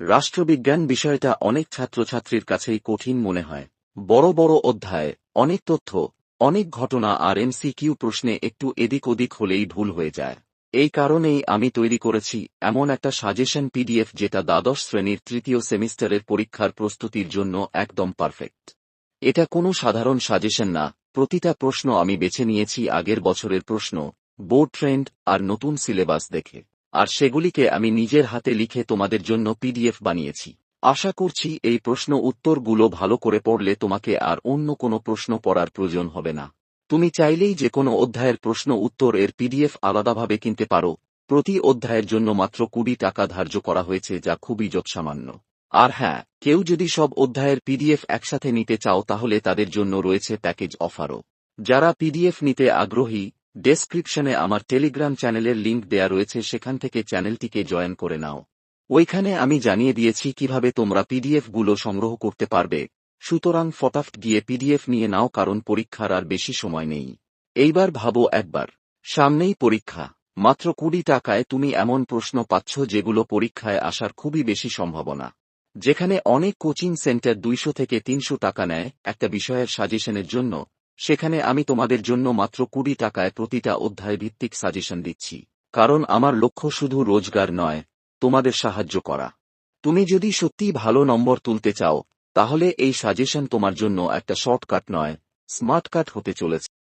রাষ্ট্রবিজ্ঞান বিষয়টা অনেক ছাত্রছাত্রীর কাছেই কঠিন মনে হয়। বড় বড় অধ্যায়, অনেক তথ্য, অনেক ঘটনা আর এমসিকিউ প্রশ্নে একটু এদিক ওদিক হলেই ভুল হয়ে যায়। এই কারণেই আমি তৈরি করেছি এমন একটা সাজেশন পিডিএফ যেটা দ্বাদশ শ্রেণির তৃতীয় সেমিস্টারের পরীক্ষার প্রস্তুতির জন্য একদম পারফেক্ট। এটা কোনো সাধারণ সাজেশন না, প্রতিটা প্রশ্ন আমি বেছে নিয়েছি আগের বছরের প্রশ্ন, বোর্ড ট্রেন্ড আর নতুন সিলেবাস দেখে। আর সেগুলিকে আমি নিজের হাতে লিখে তোমাদের জন্য পিডিএফ বানিয়েছি। আশা করছি এই প্রশ্ন উত্তরগুলো ভালো করে পড়লে তোমাকে আর অন্য কোনো প্রশ্ন পড়ার প্রয়োজন হবে না। তুমি চাইলেই যে কোনো অধ্যায়ের প্রশ্ন উত্তর এর পিডিএফ আলাদাভাবে কিনতে পারো। প্রতি অধ্যায়ের জন্য মাত্র কুড়ি টাকা ধার্য করা হয়েছে, যা খুবই যৎসামান্য। আর হ্যাঁ কেউ যদি সব অধ্যায়ের পিডিএফ একসাথে নিতে চাও, তাহলে তাদের জন্য রয়েছে প্যাকেজ অফারও। যারা পিডিএফ নিতে আগ্রহী ডেসক্রিপশনে আমার টেলিগ্রাম চ্যানেলের লিঙ্ক দেয়া রয়েছে, সেখান থেকে চ্যানেলটিকে জয়েন করে নাও। ওইখানে আমি জানিয়ে দিয়েছি কীভাবে তোমরা পিডিএফগুলো সংগ্রহ করতে পারবে। সুতরাং ফটাফট গিয়ে পিডিএফ নিয়ে নাও, কারণ পরীক্ষার আর বেশি সময় নেই। এইবার ভাবো একবার। সামনেই পরীক্ষা। মাত্র কুড়ি টাকায় তুমি এমন প্রশ্ন পাচ্ছ যেগুলো পরীক্ষায় আসার খুবই বেশি সম্ভাবনা। যেখানে অনেক কোচিং সেন্টার দুইশো থেকে তিনশো টাকা নেয়, একটা বিষয়ের সাজেশনের জন্য। সেখানে আমি তোমাদের জন্য মাত্র কুড়ি টাকায় প্রতিটা অধ্যায় ভিত্তিক সাজেশন দিচ্ছি, কারণ আমার লক্ষ্য শুধু রোজগার নয়, তোমাদের সাহায্য করা। তুমি যদি সত্যি ভালো নম্বর তুলতে চাও, তাহলে এই সাজেশন তোমার জন্য একটা শর্টকাট নয়, স্মার্টকাট হতে চলেছে।